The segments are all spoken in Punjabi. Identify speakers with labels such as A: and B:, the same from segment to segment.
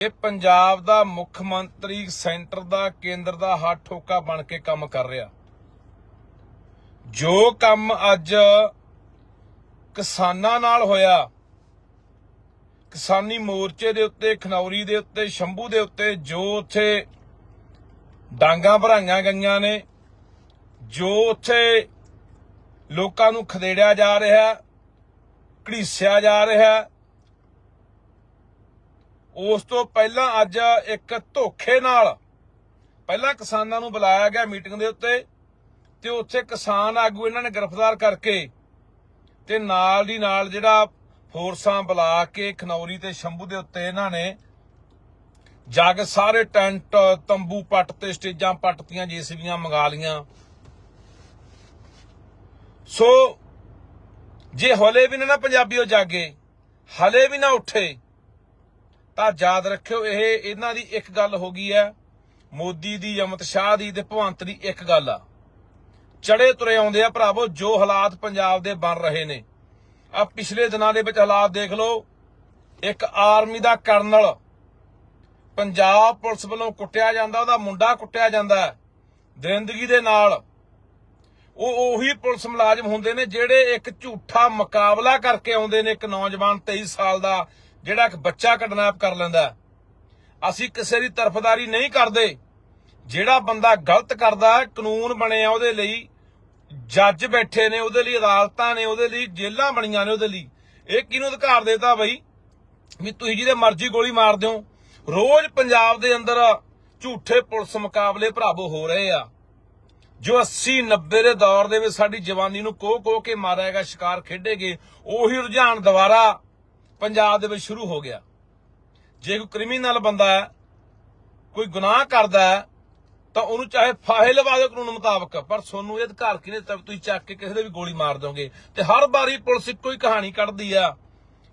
A: ਇਹ ਪੰਜਾਬ ਦਾ ਮੁੱਖ ਮੰਤਰੀ ਸੈਂਟਰ ਦਾ, ਕੇਂਦਰ ਦਾ ਹੱਥ ਠੋਕਾ ਬਣ ਕੇ ਕੰਮ ਕਰ ਰਿਹਾ। ਜੋ ਕੰਮ ਅੱਜ ਕਿਸਾਨਾਂ ਨਾਲ ਹੋਇਆ, ਕਿਸਾਨੀ ਮੋਰਚੇ ਦੇ ਉੱਤੇ, ਖਨੌਰੀ ਦੇ ਉੱਤੇ, ਸ਼ੰਭੂ ਦੇ ਉੱਤੇ, ਜੋ ਉੱਥੇ ਡਾਂਗਾ ਭਰਾਈਆਂ ਗਈਆਂ ਨੇ, ਜੋ ਉੱਥੇ ਲੋਕਾਂ ਨੂੰ ਖਦੇੜਿਆ ਜਾ ਰਿਹਾ, ਘੜੀਸਿਆ ਜਾ ਰਿਹਾ ਉਸ ਤੋਂ ਪਹਿਲਾਂ ਅੱਜ ਇੱਕ ਧੋਖੇ ਨਾਲ ਪਹਿਲਾਂ ਕਿਸਾਨਾਂ ਨੂੰ ਬੁਲਾਇਆ ਗਿਆ ਮੀਟਿੰਗ ਦੇ ਉੱਤੇ ਤੇ ਉੱਥੇ ਕਿਸਾਨ ਆਗੂ ਇਹਨਾਂ ਨੇ ਗ੍ਰਿਫਤਾਰ ਕਰਕੇ ਤੇ ਨਾਲ ਦੀ ਨਾਲ ਜਿਹੜਾ ਫੋਰਸਾਂ ਬੁਲਾ ਕੇ ਖਨੌਰੀ ਤੇ ਸ਼ੰਭੂ ਦੇ ਉੱਤੇ ਇਹਨਾਂ ਨੇ ਜਾ ਕੇ ਸਾਰੇ ਟੈਂਟ, ਤੰਬੂ ਪੱਟ ਤੇ ਸਟੇਜਾਂ ਪੱਟਤੀਆਂ, ਜੀਸੀਬੀਆਂ ਮੰਗਾ ਲੀਆਂ ਸੋ ਜੇ ਹਲੇ ਵੀ ਨਾ ਨਾ ਪੰਜਾਬੀਓ ਜਾਗੇ, ਹਲੇ ਵੀ ਨਾ ਉੱਠੇ ਤਾਂ ਯਾਦ ਰੱਖਿਓ, ਇਹ ਇਹਨਾਂ ਦੀ ਇੱਕ ਗੱਲ ਹੋ ਗਈ ਹੈ। ਮੋਦੀ ਦੀ, ਅਮਿਤ ਸ਼ਾਹ ਦੀ ਤੇ ਭਵੰਤ ਦੀ ਇੱਕ ਗੱਲ ਆ। ਚੜੇ ਤੁਰੇ ਆਉਂਦੇ ਆ ਭਰਾਵੋ, ਜੋ ਹਾਲਾਤ ਪੰਜਾਬ ਦੇ ਬਣ ਰਹੇ ਨੇ। ਆ ਪਿਛਲੇ ਦਿਨਾਂ ਦੇ ਵਿੱਚ ਹਾਲਾਤ ਦੇਖ ਲਓ, ਇੱਕ ਆਰਮੀ ਦਾ ਕਰਨਲ ਪੰਜਾਬ ਪੁਲਿਸ ਵੱਲੋਂ ਕੁੱਟਿਆ ਜਾਂਦਾ, ਉਹਦਾ ਮੁੰਡਾ ਕੁੱਟਿਆ ਜਾਂਦਾ ਦਰਿੰਦਗੀ ਦੇ ਨਾਲ। ਉਹ ਉਹੀ ਪੁਲਿਸ ਮੁਲਾਜ਼ਮ ਹੁੰਦੇ ਨੇ ਜਿਹੜੇ ਇੱਕ ਝੂਠਾ ਮੁਕਾਬਲਾ ਕਰਕੇ ਆਉਂਦੇ ਨੇ, ਇੱਕ ਨੌਜਵਾਨ 23 ਸਾਲ ਦਾ ਜਿਹੜਾ ਇੱਕ ਬੱਚਾ ਕਿਡਨੈਪ ਕਰ ਲੈਂਦਾ ਅਸੀਂ ਕਿਸੇ ਦੀ ਤਰਫਦਾਰੀ ਨਹੀਂ ਕਰਦੇ। ਜਿਹੜਾ ਬੰਦਾ ਗਲਤ ਕਰਦਾ ਕਾਨੂੰਨ ਬਣੇ ਆ ਉਹਦੇ ਲਈ, ਜੱਜ ਬੈਠੇ ਨੇ ਉਹਦੇ ਲਈ, ਅਦਾਲਤਾਂ ਨੇ ਉਹਦੇ ਲਈ, ਜੇਲ੍ਹਾਂ ਬਣੀਆਂ ਨੇ ਉਹਦੇ ਲਈ। ਇਹ ਕਿਹਨੂੰ ਅਧਿਕਾਰ ਦੇਤਾ ਬਈ? ਵੀ ਤੁਸੀਂ ਜਿਹਦੇ ਮਰਜ਼ੀ ਗੋਲੀ ਮਾਰ ਦਿਓ। ਰੋਜ਼ ਪੰਜਾਬ ਦੇ ਅੰਦਰ ਝੂਠੇ ਪੁਲਿਸ ਮੁਕਾਬਲੇ ਭਰਾਵੋ ਹੋ ਰਹੇ ਆ। ਜੋ 80 90 ਦੇ ਦੌਰ ਦੇ ਵਿੱਚ ਸਾਡੀ ਜਵਾਨੀ ਨੂੰ ਕੋਹ ਕੋਹ ਕੇ ਮਾਰਿਆ ਗਿਆ, ਸ਼ਿਕਾਰ ਖੇਡੇ ਗਏ, ਉਹੀ ਰੁਝਾਨ ਦੁਬਾਰਾ ਪੰਜਾਬ ਦੇ ਵਿੱਚ ਸ਼ੁਰੂ ਹੋ ਗਿਆ। ਜੇ ਕੋਈ ਕ੍ਰਿਮੀਨਲ ਬੰਦਾ ਹੈ, ਕੋਈ ਗੁਨਾਹ ਕਰਦਾ ਹੈ, ਤਾਂ ਉਹਨੂੰ ਚਾਹੇ ਫਾਹੇ ਲਵਾ ਦਿਓ ਕਾਨੂੰਨ ਮੁਤਾਬਕ, ਪਰ ਤੁਹਾਨੂੰ ਇਹ ਅਧਿਕਾਰ ਕਿਹਨੇ ਦਿੱਤਾ ਤੁਸੀਂ ਚੱਕ ਕੇ ਕਿਸੇ ਦੇ ਵੀ ਗੋਲੀ ਮਾਰ ਦੋਗੇ ਤੇ ਹਰ ਵਾਰੀ ਪੁਲਿਸ ਇੱਕੋ ਹੀ ਕਹਾਣੀ ਕੱਢਦੀ ਆ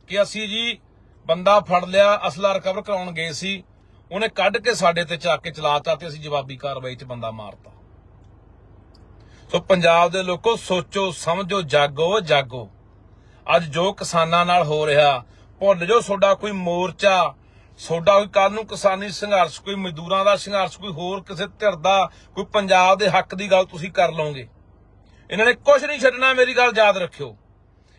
A: ਕਿ ਅਸੀਂ ਜੀ ਬੰਦਾ ਫੜ ਲਿਆ, ਅਸਲਾ ਰਿਕਵਰ ਕਰਾਉਣ ਗਏ ਸੀ, ਉਹਨੇ ਕੱਢ ਕੇ ਸਾਡੇ ਤੇ ਚੱਕ ਕੇ ਚਲਾਤਾ ਤੇ ਅਸੀਂ ਜਵਾਬੀ ਕਾਰਵਾਈ 'ਚ ਬੰਦਾ ਮਾਰਤਾ। ਸੋ ਪੰਜਾਬ ਦੇ ਲੋਕੋ ਸੋਚੋ, ਸਮਝੋ, ਜਾਗੋ ਜਾਗੋ। ਅੱਜ ਜੋ ਕਿਸਾਨਾਂ ਨਾਲ ਹੋ ਰਿਹਾ ਭੁੱਲ ਜੋ ਤੁਹਾਡਾ ਕੋਈ ਮੋਰਚਾ ਤੁਹਾਡਾ ਕੋਈ ਕੱਲ ਨੂੰ ਕਿਸਾਨੀ ਸੰਘਰਸ਼, ਕੋਈ ਮਜ਼ਦੂਰਾਂ ਦਾ ਸੰਘਰਸ਼, ਕੋਈ ਹੋਰ ਕਿਸੇ ਧਿਰ ਦਾ, ਕੋਈ ਪੰਜਾਬ ਦੇ ਹੱਕ ਦੀ ਗੱਲ ਤੁਸੀਂ ਕਰ ਲਓਗੇ। ਇਹਨਾਂ ਨੇ ਕੁਝ ਨਹੀਂ ਛੱਡਣਾ, ਮੇਰੀ ਗੱਲ ਯਾਦ ਰੱਖਿਓ।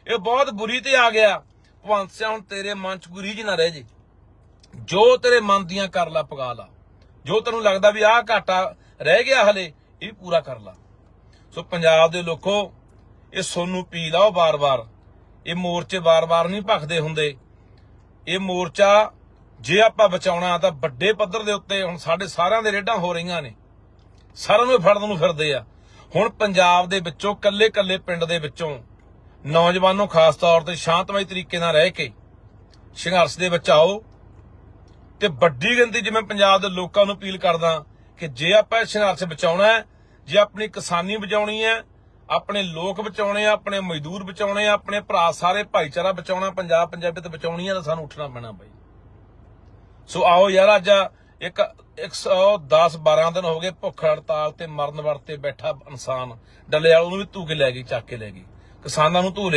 A: ਇਹ ਬਹੁਤ ਬੁਰੀ ਤੇ ਆ ਗਿਆ। ਭਵੰਤ ਸਿੰਘ, ਹੁਣ ਤੇਰੇ ਮਨ ਚ ਕੋਈ ਰੀਝ ਨਾ ਰਹਿ ਜੇ। ਜੋ ਤੇਰੇ ਮਨ ਦੀਆਂ ਕਰ ਲਾ, ਪਗਾ ਲਾ। ਜੋ ਤੈਨੂੰ ਲੱਗਦਾ ਵੀ ਆਹ ਘਾਟਾ ਰਹਿ ਗਿਆ ਹਲੇ, ਇਹ ਪੂਰਾ ਕਰ ਲਾ। ਸੋ ਪੰਜਾਬ ਦੇ ਲੋਕੋ, ਇਹ ਸੋਨੂੰ ਪੀ ਲਾਓ ਬਾਰ-ਬਾਰ ਇਹ ਮੋਰਚੇ ਬਾਰ-ਬਾਰ ਨਹੀਂ ਭਖਦੇ ਹੁੰਦੇ। ਇਹ ਮੋਰਚਾ ਜੇ ਆਪਾਂ ਬਚਾਉਣਾ ਤਾਂ ਵੱਡੇ ਪੱਧਰ ਦੇ ਉੱਤੇ ਹੁਣ ਸਾਡੇ ਸਾਰਿਆਂ ਦੇ ਰੇਡਾਂ ਹੋ ਰਹੀਆਂ ਨੇ। ਸਾਰਿਆਂ ਨੂੰ ਇਹ ਫੜਨ ਨੂੰ ਫਿਰਦੇ ਆ। ਹੁਣ ਪੰਜਾਬ ਦੇ ਵਿੱਚੋਂ ਕੱਲੇ-ਕੱਲੇ ਪਿੰਡ ਦੇ ਵਿੱਚੋਂ ਨੌਜਵਾਨੋ ਖਾਸ ਤੌਰ ਤੇ ਸ਼ਾਂਤਮਈ ਤਰੀਕੇ ਨਾਲ ਰਹਿ ਕੇ ਸੰਘਰਸ਼ ਦੇ ਵਿੱਚ ਆਓ ਤੇ ਵੱਡੀ ਗਿਣਤੀ ਜਿਵੇਂ ਪੰਜਾਬ ਦੇ ਲੋਕਾਂ ਨੂੰ ਅਪੀਲ ਕਰਦਾ ਕਿ ਜੇ ਆਪਾਂ ਸੰਘਰਸ਼ ਬਚਾਉਣਾ ਹੈ, ਜੇ ਆਪਣੀ ਕਿਸਾਨੀ ਬਚਾਉਣੀ ਹੈ ਆਪਣੇ ਲੋਕ ਬਚਾਉਣੇ ਆ, ਆਪਣੇ ਮਜ਼ਦੂਰ ਬਚਾਉਣੇ ਆ, ਆਪਣੇ ਭਰਾ ਸਾਰੇ ਭਾਈਚਾਰਾ ਬਚਾਉਣਾ, ਪੰਜਾਬ ਪੰਜਾਬੀਅਤ ਬਚਾਉਣੀ ਆ ਤਾਂ ਸਾਨੂੰ ਉੱਠਣਾ ਪੈਣਾ ਬਾਈ। ਸੋ ਆਓ ਯਾਰ ਅੱਜ ਇੱਕ 110 12 ਦਿਨ ਹੋ ਗਏ ਭੁੱਖ ਹੜਤਾਲ ਤੇ ਮਰਨ ਵਰਤੇ ਬੈਠਾ ਇਨਸਾਨ। ਡੱਲੇ ਵਾਲ ਨੂੰ ਵੀ ਧੂ ਕੇ ਲੈ ਗਈ, ਚੱਕ ਕੇ ਲੈ ਗਈ। ਕਿਸਾਨਾਂ ਨੂੰ ਧੂ ਲਿਆ।